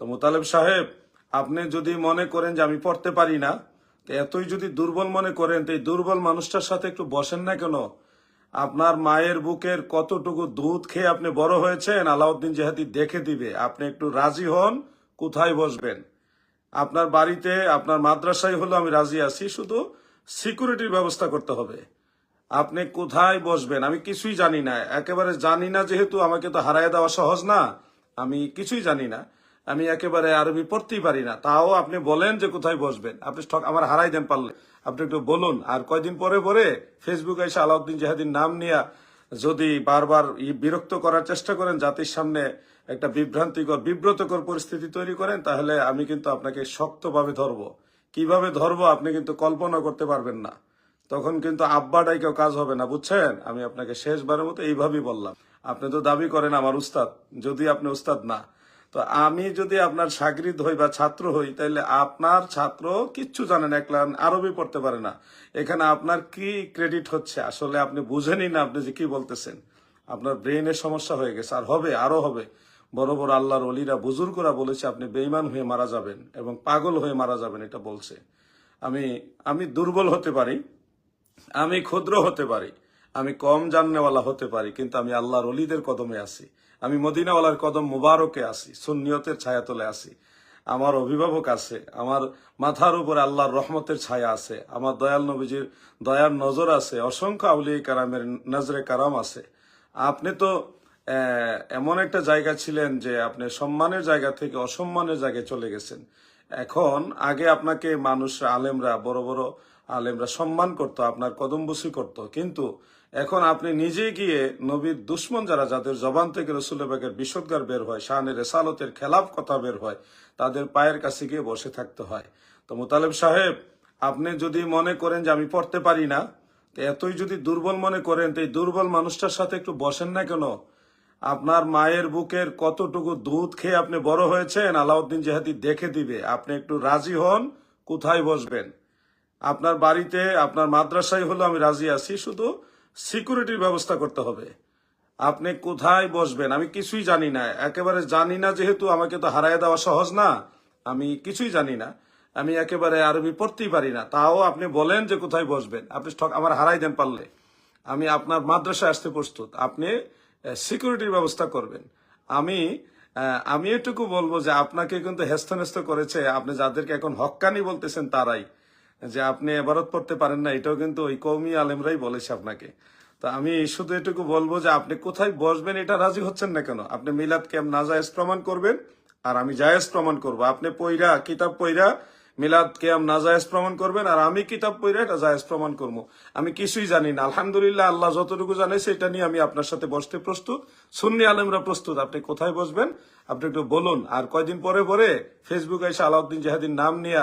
তো মোতালেব সাহেব, আপনি যদি মনে করেন যে আমি পড়তে পারি না এতই যদি দুর্বল মনে করেন, তো এই দুর্বল মানুষটার সাথে একটু বসেন না কেন? আপনার মায়ের বুকের কতটুকু দুধ খেয়ে আপনি বড় হয়েছেন, আলাউদ্দিন জেহাদি দেখে দিবে। আপনি একটু রাজি হন, কোথায় বসবেন? আপনার বাড়িতে, আপনার মাদ্রাসায় হলো আমি রাজি আছি, শুধু সিকিউরিটির ব্যবস্থা করতে হবে। আপনি কোথায় বসবেন? আমি কিছুই জানি না। একেবারে জানি না, যেহেতু আমাকে তো হারাই দেওয়া সহজ না। আমি কিছুই জানি না। আমি একেবারে আরবি পড়তেই পারি না। তাও আপনি বলেন যে কোথায় বসবেন। আপনি ঠক- আমার হারাই দেন পারলে। আপনি একটু বলুন, আর কয়দিন পরে পরে ফেসবুকে এসে আলাউদ্দিন জাহাদির নাম নিয়ে যদি বারবার বিরক্ত করার চেষ্টা করেন, জাতির সামনে একটা বিভ্রান্তিকর, বিব্রতকর পরিস্থিতি তৈরি করেন, তাহলে আমি কিন্তু আপনাকে শক্তভাবে ধরবো। কীভাবে ধরবো আপনি কিন্তু কল্পনা করতে পারবেন না। তখন কিন্তু আব্বাটাই কেউ কাজ হবে না, বুঝছেন? আমি আপনাকে শেষবারের মতো এইভাবেই বললাম। আপনি তো দাবি করেন আমার উস্তাদ, যদি আপনি উস্তাদ না। তো আমি যদি আপনার সাগরিদ হই বা ছাত্র হই তাহলে আপনার ছাত্র কিচ্ছু জানেন একলা আরবি পড়তে পারে না। এখানে আপনার কি ক্রেডিট হচ্ছে? আসলে আপনি বুঝেনই না আপনি যে কি বলতেছেন। আপনার ব্রেনের সমস্যা হয়ে গেছে, আর হবে, আরও হবে। বড় বড় আল্লাহর অলিরা বুজুর্গরা বলেছে, আপনি বেইমান হয়ে মারা যাবেন এবং পাগল হয়ে মারা যাবেন, এটা বলছে। আমি আমি দুর্বল হতে পারি, আমি ক্ষুদ্র হতে পারি, আমি কম জাননেওয়ালা হতে পারি, কিন্তু আমি আল্লাহর অলিদের কদমে আছি। আমি মদিনাওয়ালার কদম মুবারকে আছি সুন্নিয়তের ছায়াতলে আছি আমার অভিভাবক আছে, আমার মাথার উপরে আল্লাহর রহমতের ছায়া আছে, আমার দয়াল নবীজির দয়ার নজর আছে, অসংখ্য আউলিয়া কারামের নজরে কারাম আছে। আপনি তো এমন একটা জায়গা ছিলেন যে আপনি সম্মানের জায়গা থেকে অসম্মানের জায়গায় চলে গেছেন। এখন আগে আপনাকে মানুষ, আলেমরা, বড় বড় আলেমরা সম্মান করত, আপনার কদমবুসি করত। কিন্তু এখন আপনি নিজে গিয়ে নবীর দুশ্মন যারা, যাদের জবান থেকে রসুলেবাগের বিষদগার বের হয় শাহানের রেসালতের খেলাফ কথা বের হয়, তাদের পায়ের কাছে গিয়ে বসে থাকতে হয়। তো মোতালেব সাহেব, আপনি যদি মনে করেন যে আমি পড়তে পারি না, তো এতই যদি দুর্বল মনে করেন, তো এই দুর্বল মানুষটার সাথে একটু বসেন না কেন? আপনার মায়ের বুকের কতটুকু দুধ খেয়ে আপনি বড় হয়েছেন, আলাউদ্দিন জেহাদি দেখে দিবে। আপনি একটু রাজি হন, কোথায় বসবেন? আপনার বাড়িতে, আপনার মাদ্রাসায় হলো আমি রাজি আছি, শুধু সিকিউরিটির ব্যবস্থা করতে হবে। আপনি কোথায় বসবেন? আমি কিছুই জানি না। একেবারে জানি না যেহেতু আমাকে তো হারাই দেওয়া সহজ না। আমি কিছুই জানি না। আমি একেবারে আরবি পড়তেই পারি না। তাও আপনি বলেন যে কোথায় বসবেন। আপনি ঠক- আমার হারাই দেন পারলে। আমি আপনার মাদ্রাসায় আসতে প্রস্তুত। আপনি সিকিউরিটির ব্যবস্থা করবেন। আমি আমি এটুকু বলব যে আপনাকে কিন্তু হেস্তনেস্ত করেছে। আপনি যাদেরকে এখন হক্কানি বলতেছেন তারাই। যে আপনি এবারত পড়তে পারেন না, এটাও কিন্তু ওই কৌমি আলেমরাই বলেছে আপনাকে। তো আমি শুধু এটুকু বলব যে আপনি কোথায় বসবেন, এটা রাজি হচ্ছেন না কেন? আপনি মিলাদ কেম নাজায়েজ প্রমাণ করবেন, আর আমি জায়েজ প্রমাণ করব। আপনি পইরা, কিতাব পইরা মিলাদ কেয়াম নাজায়েজ প্রমাণ করবেন, আর আমি কিতাব পইরা এটা জায়েজ প্রমাণ করব। আমি কিছুই জানি না। আলহামদুলিল্লাহ, আল্লাহ যতটুকু জানে, সেটা নিয়ে আমি আপনার সাথে বসতে প্রস্তুত। সুন্নি আলেমরা প্রস্তুত। আপনি কোথায় বসবেন? আপনি একটু বলুন। আর কয়দিন পরে পরে ফেসবুকে এসে আলাউদ্দিন জাহাদির নাম নিয়ে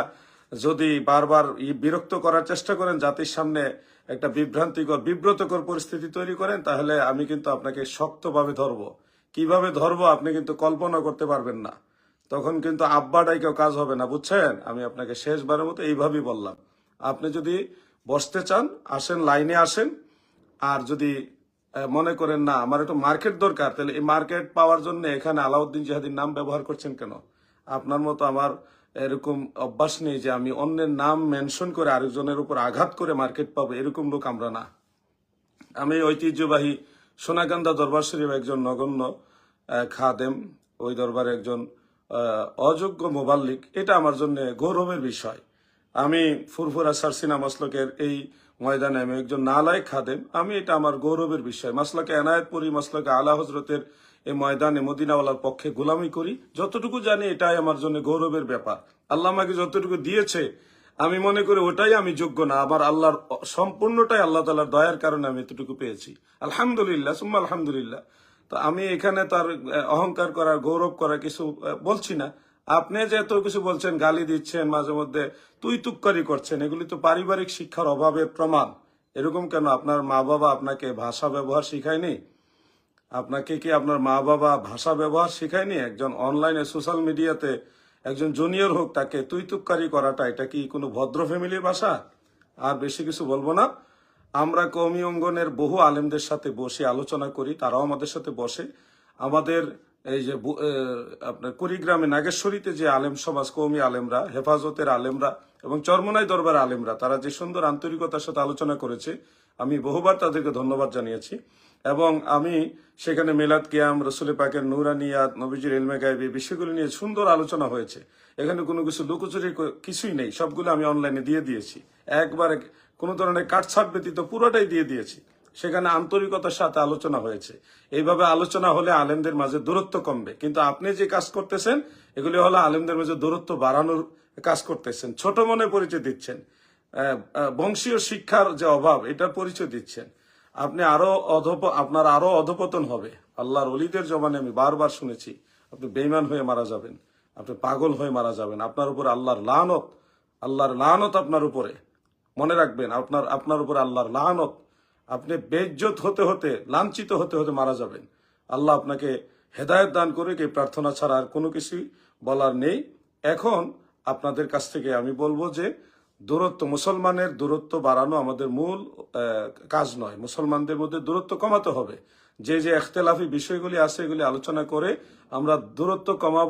যদি বারবার বিরক্ত করার চেষ্টা করেন, জাতির সামনে একটা বিভ্রান্তিকর, বিব্রতকর পরিস্থিতি তৈরি করেন, তাহলে আমি কিন্তু আপনাকে শক্তভাবে ধরবো। কীভাবে ধরবো আপনি কিন্তু কল্পনা করতে পারবেন না। তখন কিন্তু আব্বাটাই কেউ কাজ হবে না, বুঝছেন? আমি আপনাকে শেষবারের মতো এইভাবেই বললাম। আপনি যদি বসতে চান, আসেন, লাইনে আসেন, আর যদি মনে করেন না, আমার একটু মার্কেট দরকার তাহলে এই মার্কেট পাওয়ার জন্য এখানে আলাউদ্দিন জাহাদির নাম ব্যবহার করছেন কেন? আপনার মতো আমার এরকম অভ্যাস নেই যে আমি অন্যের নাম মেনশন করে আরেকজনের উপর আঘাত করে মার্কেট পাবো, এরকম লোক আমরা না। আমি ঐতিহ্যবাহী সোনাকান্দা দরবার শরীফ একজন নগণ্য খাদেম, ওই দরবারে একজন অযোগ্য মোবাল্লিক। এটা আমার জন্য গৌরবের বিষয়। আমি ফুরফুরা সারসিনা মাসলকের এই ময়দানে আমি একজন নালায় খাদেম। আমি এটা আমার গৌরবের বিষয়। মাসলাকে এনায়েতপুরি, মাসলাকে আলা হজরতের এই ময়দানে মদিনাওয়ালার পক্ষে গোলামি করি। যতটুকু জানি এটাই আমার জন্য গৌরবের ব্যাপার। আল্লাহ আমাকে যতটুকু দিয়েছে, আমি মনে করি ওটাই আমি যোগ্য না। আবার আল্লাহর সম্পূর্ণটাই আল্লাহ তালার দয়ার কারণে আমি এতটুকু পেয়েছি। আলহামদুলিল্লাহ, সুম্মা আলহামদুলিল্লাহ। তো আমি এখানে তার অহংকার করার, গৌরব করার কিছু বলছি না। আপনি যে এত কিছু বলছেন, গালি দিচ্ছেন, মাঝে মধ্যে তুই তুক্কারি করছেন, এগুলি তো পারিবারিক শিক্ষার অভাবের প্রমাণ। এরকম কেন? আপনার মা বাবা আপনাকে ভাষা ব্যবহার শিখায়নি? আপনাকে কি আপনার মা বাবা ভাষা ব্যবহার শেখায়নি? একজন অনলাইনে সোশ্যাল মিডিয়াতে একজন জুনিয়র হোক, তাকে তুই তুক্কারি করাটা, এটা কি কোনো ভদ্র ফ্যামিলির ভাষা? আর বেশি কিছু বলব না। আমরা কৌমি অঙ্গনের বহু আলেমদের সাথে বসে আলোচনা করি, তারাও আমাদের সাথে বসে। আমাদের এই যে আপনার কুড়িগ্রামে নাগেশ্বরীতে যে আলেম সমাজ কৌমি আলেমরা, হেফাজতের আলেমরা এবং চরমনাই দরবার আলেমরা, তারা যে সুন্দর আন্তরিকতার সাথে আলোচনা করেছে, আমি বহুবার তাদেরকে ধন্যবাদ জানিয়েছি। এবং আমি সেখানে মেলাদ কিয়াম, রসুল পাকের নুরানিয়াত, নবীজির এলমে এই বিষয়গুলো নিয়ে সুন্দর আলোচনা হয়েছে। এখানে কোনো কিছু লুকোচুরি কিছুই নেই, সবগুলো আমি অনলাইনে দিয়ে দিয়েছি। একবারে কোনো ধরনের কাটছাট ব্যতীত পুরোটাই দিয়ে দিয়েছি। সেখানে আন্তরিকতার সাথে আলোচনা হয়েছে। এইভাবে আলোচনা হলে আলেমদের মাঝে দূরত্ব কমবে। কিন্তু আপনি যে কাজ করতেছেন, এগুলি হলো আলেমদের মাঝে দূরত্ব বাড়ানোর কাজ করতেছেন। ছোট মনে পরিচয় দিচ্ছেন। বংশীয় শিক্ষার যে অভাব এটার পরিচয় দিচ্ছেন। আপনি আরও অধপ, আপনার আরও অধপতন হবে। আল্লাহর অলিদের জবানে আমি বারবার শুনেছি, আপনি বেইমান হয়ে মারা যাবেন, আপনি পাগল হয়ে মারা যাবেন, আপনার উপরে আল্লাহর লানত আল্লাহর লানত আপনার উপরে। মনে রাখবেন, আপনার আপনার উপরে আল্লাহর লানত। আপনি বেজ্জত হতে হতে, লাঞ্ছিত হতে হতে মারা যাবেন। আল্লাহ আপনাকে হেদায়ত দান করে এই প্রার্থনা ছাড়া আর কোনো কিছুই বলার নেই। এখন আপনাদের কাছ থেকে আমি বলব যে দূরত্ব, মুসলমানের দূরত্ব বাড়ানো আমাদের মূল কাজ নয়। মুসলমানদের মধ্যে দূরত্ব কমাতে হবে। যে যে এখতেলাফি বিষয়গুলি আছে, এগুলি আলোচনা করে আমরা দূরত্ব কমাবো।